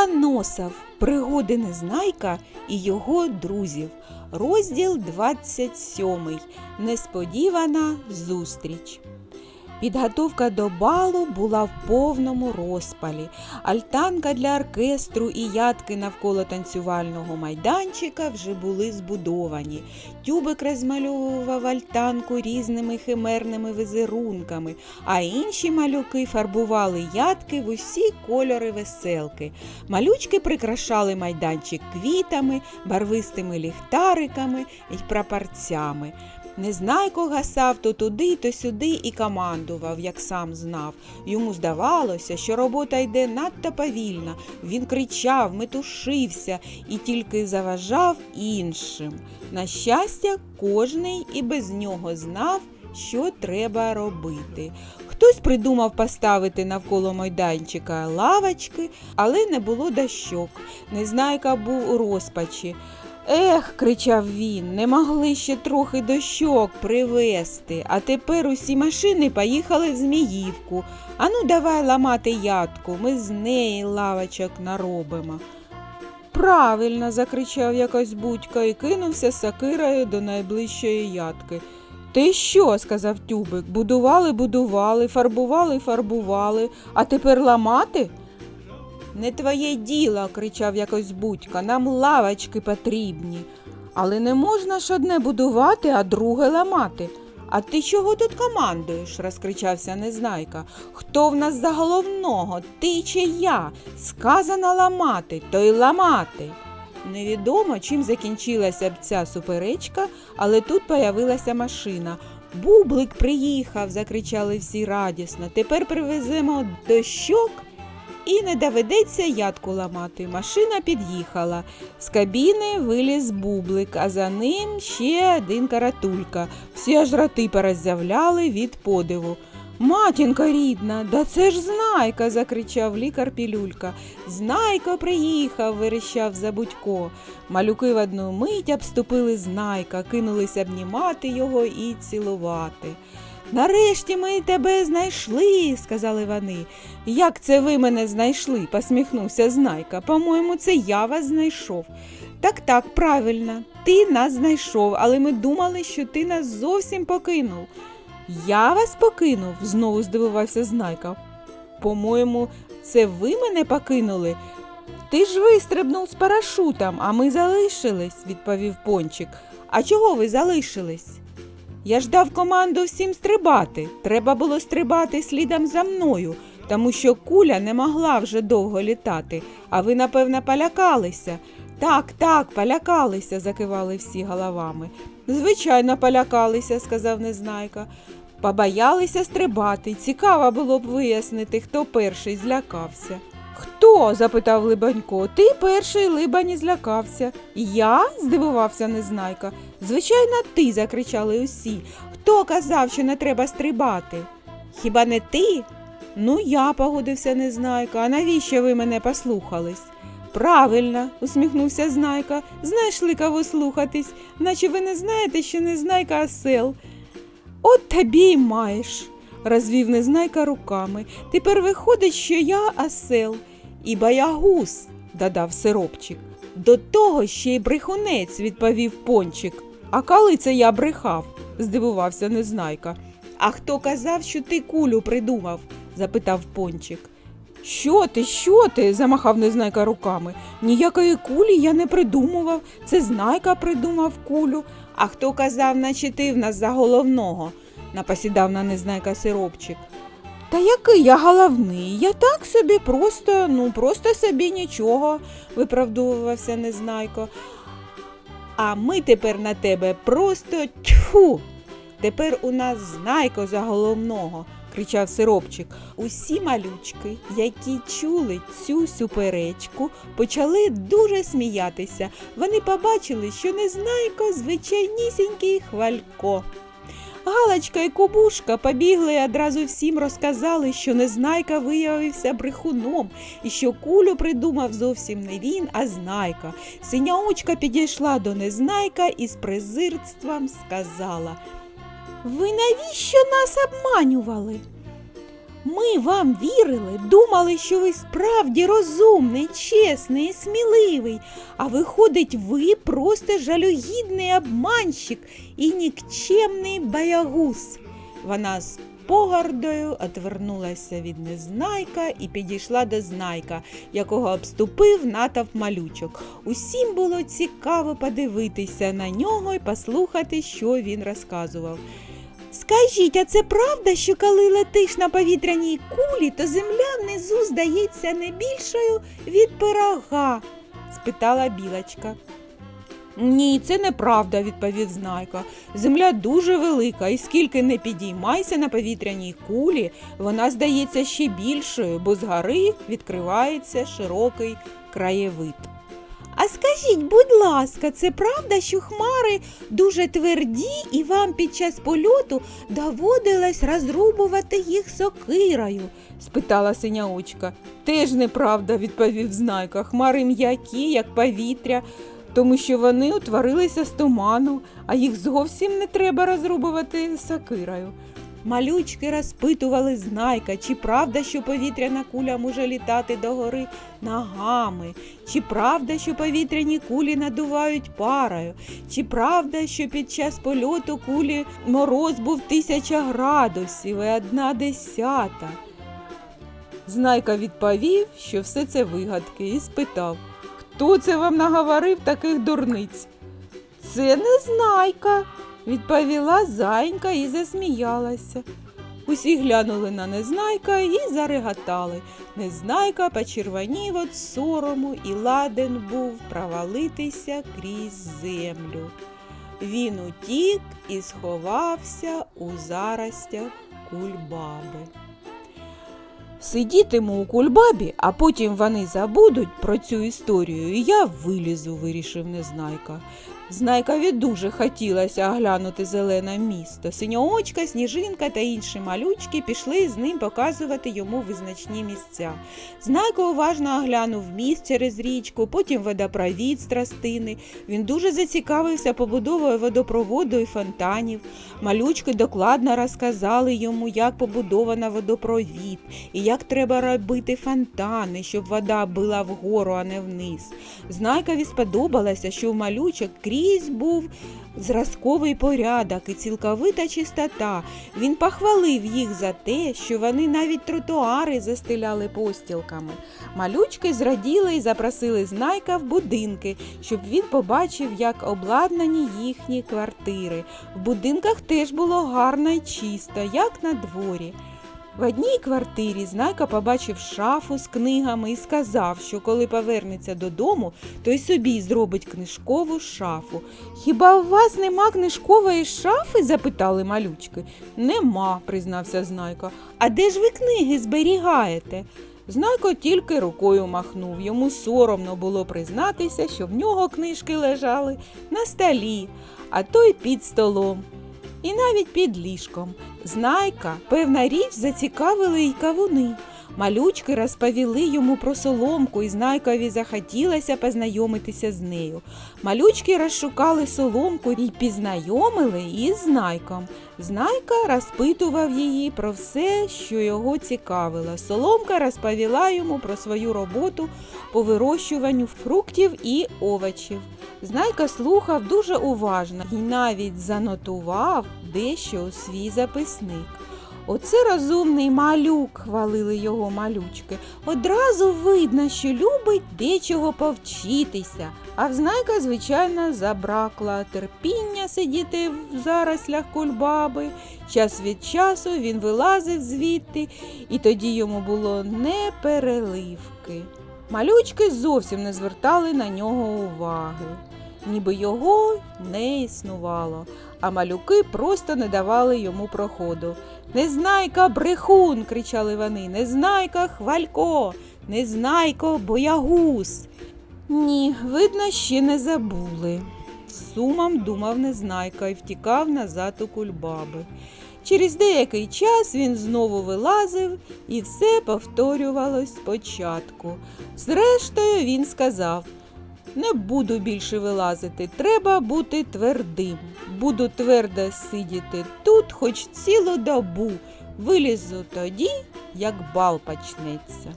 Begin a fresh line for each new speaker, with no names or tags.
Ломоносов. Пригоди Незнайка і його друзів. Розділ 27. Несподівана зустріч. Підготовка до балу була в повному розпалі. Альтанка для оркестру і ядки навколо танцювального майданчика вже були збудовані. Тюбик розмальовував альтанку різними химерними візерунками, а інші малюки фарбували ядки в усі кольори веселки. Малючки прикрашали майданчик квітами, барвистими ліхтариками і прапорцями. Незнайко гасав то туди, то сюди і командував, як сам знав. Йому здавалося, що робота йде надто повільно. Він кричав, метушився і тільки заважав іншим. На щастя, кожний і без нього знав, що треба робити. Хтось придумав поставити навколо майданчика лавочки, але не було дощок. Незнайка був у розпачі. Ех, кричав він, не могли ще трохи дощок привезти, а тепер усі машини поїхали в Зміївку. Ану, давай ламати ядку, ми з неї лавочок наробимо. Правильно, закричав якось будька і кинувся сакирою до найближчої ядки. Ти що? сказав тюбик. Будували, будували, фарбували, фарбували, а тепер ламати? Не твоє діло, кричав якось будька, нам лавочки потрібні. Але не можна ж одне будувати, а друге ламати. А ти чого тут командуєш? розкричався Незнайка. Хто в нас за головного? Ти чи я? Сказано ламати, то й ламати. Невідомо, чим закінчилася б ця суперечка, але тут появилася машина. Бублик приїхав, закричали всі радісно. Тепер привеземо дощок і не доведеться ядку ламати. Машина під'їхала. З кабіни виліз бублик, а за ним ще один каратулька. Всі аж роти пороззявляли від подиву. Матінка рідна, да це ж знайка, закричав лікар Пілюлька. Знайко приїхав, верещав Забудько. Малюки в одну мить обступили знайка, кинулися обнімати його і цілувати. Нарешті ми тебе знайшли, сказали вони. Як це ви мене знайшли? посміхнувся Знайка. По-моєму, це я вас знайшов. Так, так, правильно, ти нас знайшов, але ми думали, що ти нас зовсім покинув. Я вас покинув? знову здивувався Знайка. По-моєму, це ви мене покинули. Ти ж вистрибнув з парашутом, а ми залишились, відповів пончик. А чого ви залишились? Я ж дав команду всім стрибати. Треба було стрибати слідом за мною, тому що куля не могла вже довго літати, а ви, напевно, полякалися. Так, так, полякалися, закивали всі головами. Звичайно, полякалися, сказав Незнайка. Побоялися стрибати. Цікаво було б вияснити, хто перший злякався. Хто? запитав Либанько. Ти перший Либані злякався. Я? здивувався Незнайка. Звичайно, ти, закричали усі. Хто казав, що не треба стрибати? Хіба не ти? Ну, я, погодився Незнайка. А навіщо ви мене послухались? Правильно, усміхнувся Знайка. Знайшли кого слухатись, наче ви не знаєте, що Незнайка осел. От тобі й маєш, розвів Незнайка руками. Тепер виходить, що я осел і боягуз, додав сиропчик. До того ще й брехунець, відповів пончик. А коли це я брехав? здивувався Незнайка. А хто казав, що ти кулю придумав? запитав пончик. Що ти, що ти? замахав Незнайка руками. Ніякої кулі я не придумував. Це знайка придумав кулю. А хто казав, наче ти в нас за головного? напосідав на Незнайка сиропчик. Та який я головний? Я так собі просто, ну просто собі нічого, виправдовувався Незнайко. А ми тепер на тебе просто тьфу. Тепер у нас знайко за головного, кричав сиропчик. Усі малючки, які чули цю суперечку, почали дуже сміятися. Вони побачили, що незнайко звичайнісінький хвалько. Галочка і Кубушка побігли і одразу всім розказали, що Незнайка виявився брехуном і що кулю придумав зовсім не він, а знайка. Синяочка підійшла до Незнайка і з презирством сказала Ви навіщо нас обманювали? Ми вам вірили, думали, що ви справді розумний, чесний і сміливий. А виходить, ви просто жалюгідний обманщик і нікчемний боягуз. Вона з погардою отвернулася від незнайка і підійшла до знайка, якого обступив натовп малючок. Усім було цікаво подивитися на нього і послухати, що він розказував. Скажіть, а це правда, що коли летиш на повітряній кулі, то земля внизу здається не більшою від пирога? спитала білочка. Ні, це неправда, відповів знайка. Земля дуже велика, і скільки не підіймайся на повітряній кулі, вона здається ще більшою, бо згори відкривається широкий краєвид. А скажіть, будь ласка, це правда, що хмари дуже тверді, і вам під час польоту доводилось розрубувати їх сокирою? спитала синяочка. Теж неправда, відповів знайка. Хмари м'які, як повітря, тому що вони утворилися з туману, а їх зовсім не треба розрубувати сокирою. Малючки розпитували знайка, чи правда, що повітряна куля може літати догори ногами, чи правда, що повітряні кулі надувають парою, чи правда, що під час польоту кулі мороз був тисяча градусів і одна десята. Знайка відповів, що все це вигадки, і спитав, хто це вам наговорив таких дурниць? Це не знайка, відповіла зайка і засміялася. Усі глянули на незнайка і зареготали. Незнайка почервонів від сорому і ладен був провалитися крізь землю. Він утік і сховався у заростях кульбаби. Сидітиму у кульбабі, а потім вони забудуть про цю історію, і я вилізу, вирішив незнайка. Знайкові дуже хотілося оглянути зелене місто. Синьоочка, сніжинка та інші малючки пішли з ним показувати йому визначні місця. Знайко уважно оглянув міст через річку, потім водопровід з тростини. Він дуже зацікавився побудовою водопроводу і фонтанів. Малючки докладно розказали йому, як побудована водопровід і як треба робити фонтани, щоб вода била вгору, а не вниз. Знайкові сподобалося, що в малючок крізь був зразковий порядок і цілковита чистота. Він похвалив їх за те, що вони навіть тротуари застеляли постілками. Малючки зраділи і запросили знайка в будинки, щоб він побачив, як обладнані їхні квартири. В будинках теж було гарно і чисто, як на дворі. В одній квартирі Знайка побачив шафу з книгами і сказав, що коли повернеться додому, то й собі зробить книжкову шафу. Хіба у вас нема книжкової шафи? запитали малючки. Нема, признався Знайка. А де ж ви книги зберігаєте? Знайко тільки рукою махнув. Йому соромно було признатися, що в нього книжки лежали на столі, а то й під столом. І навіть під ліжком. Знайка, певна річ, зацікавили й кавуни. Малючки розповіли йому про соломку, і знайкові захотілося познайомитися з нею. Малючки розшукали соломку і пізнайомили із знайком. Знайка розпитував її про все, що його цікавило. Соломка розповіла йому про свою роботу по вирощуванню фруктів і овочів. Знайка слухав дуже уважно і навіть занотував дещо у свій записник. Оце розумний малюк, хвалили його малючки. Одразу видно, що любить дечого повчитися. А в знайка, звичайно, забракла терпіння сидіти в зарослях кульбаби. Час від часу він вилазив звідти, і тоді йому було не переливки. Малючки зовсім не звертали на нього уваги, ніби його не існувало, а малюки просто не давали йому проходу. Незнайка брехун, кричали вони, Незнайка хвалько, Незнайко боягуз. Ні, видно, ще не забули. З Сумом думав Незнайка і втікав назад у кульбаби. Через деякий час він знову вилазив і все повторювалось спочатку. Зрештою, він сказав не буду більше вилазити, треба бути твердим. Буду твердо сидіти тут хоч цілу добу. Вилізу тоді, як бал почнеться.